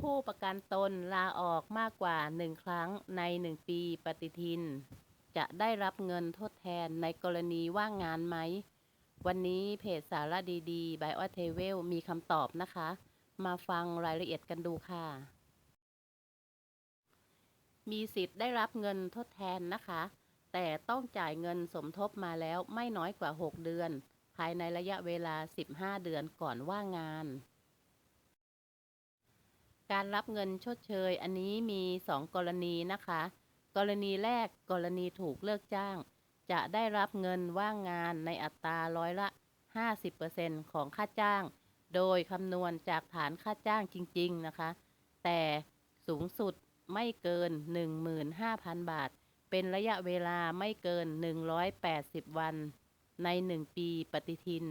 ผู้ประกันตนลาออกมากกว่า 1 ครั้งใน 1 ปีปฏิทิน จะได้รับเงินทดแทนในกรณีว่างงานไหม วันนี้เพจสาระดีๆ by ออเทเวลมีคำตอบนะคะ มาฟังรายละเอียดกันดูค่ะ มีสิทธิ์ได้รับเงินทดแทนนะคะ แต่ต้องจ่ายเงินสมทบมาแล้วไม่น้อยกว่า 6 เดือน ภายในระยะเวลา 15 เดือนก่อนว่างงาน การรับเงินชดเชย อันนี้มี 2 กรณีนะคะ กรณีแรกกรณีถูกเลิกจ้าง จะได้รับเงินว่างงานในอัตราร้อยละ 50%ของค่าจ้าง โดยคำนวณจากฐานค่าจ้างจริง ๆ นะคะ แต่สูงสุดไม่เกิน 15,000 บาท เป็นระยะเวลาไม่เกิน 180 วัน ใน 1 ปีปฏิทิน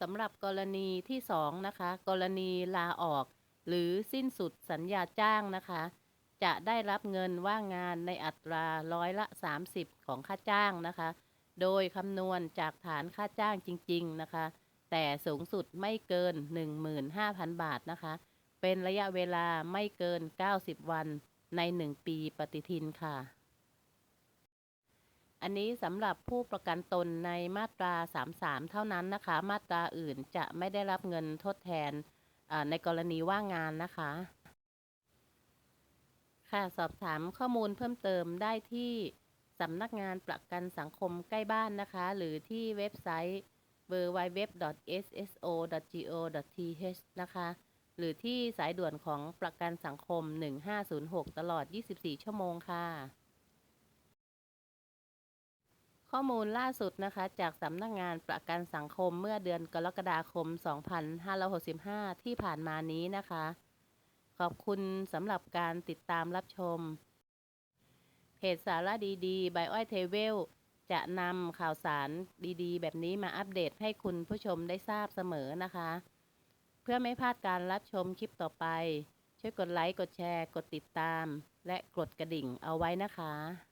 สำหรับกรณีที่ 2 นะคะ กรณีลาออก หรือสิ้นสุดสัญญาจ้างนะคะ จะได้รับเงินว่างงานในอัตราร้อยละ 30 ของค่าจ้างนะคะ โดยคำนวณจากฐานค่าจ้างจริง ๆ นะคะ แต่สูงสุดไม่เกิน 15,000 บาทนะคะ เป็นระยะเวลาไม่เกิน 90 วันใน 1 ปีปฏิทินค่ะ อันนี้สำหรับผู้ประกันตนในมาตรา 33 เท่านั้นนะคะ มาตราอื่นจะไม่ได้รับเงินทดแทนในกรณีว่างงานนะคะ ค่ะสอบถามข้อมูลเพิ่มเติมได้ที่สำนักงานประกันสังคมใกล้บ้านนะคะ หรือที่เว็บไซต์ www.sso.go.th นะคะ หรือที่สายด่วนของประกันสังคม 1506 ตลอด 24 ชั่วโมงค่ะ ข้อมูลล่าสุดนะคะจากสำนักงานประกันสังคมเมื่อเดือนกรกฎาคม 2565 ที่ผ่านมานี้นะคะ ขอบคุณสำหรับการติดตามรับชม เพจสาระดีๆ by อ้อยเทเวล จะนำข่าวสารดีๆ แบบนี้มาอัปเดตให้คุณผู้ชมได้ทราบเสมอนะคะ เพื่อไม่พลาดการรับชมคลิปต่อไป ช่วยกดไลค์ กดแชร์ กดติดตาม และกดกระดิ่งเอาไว้นะคะ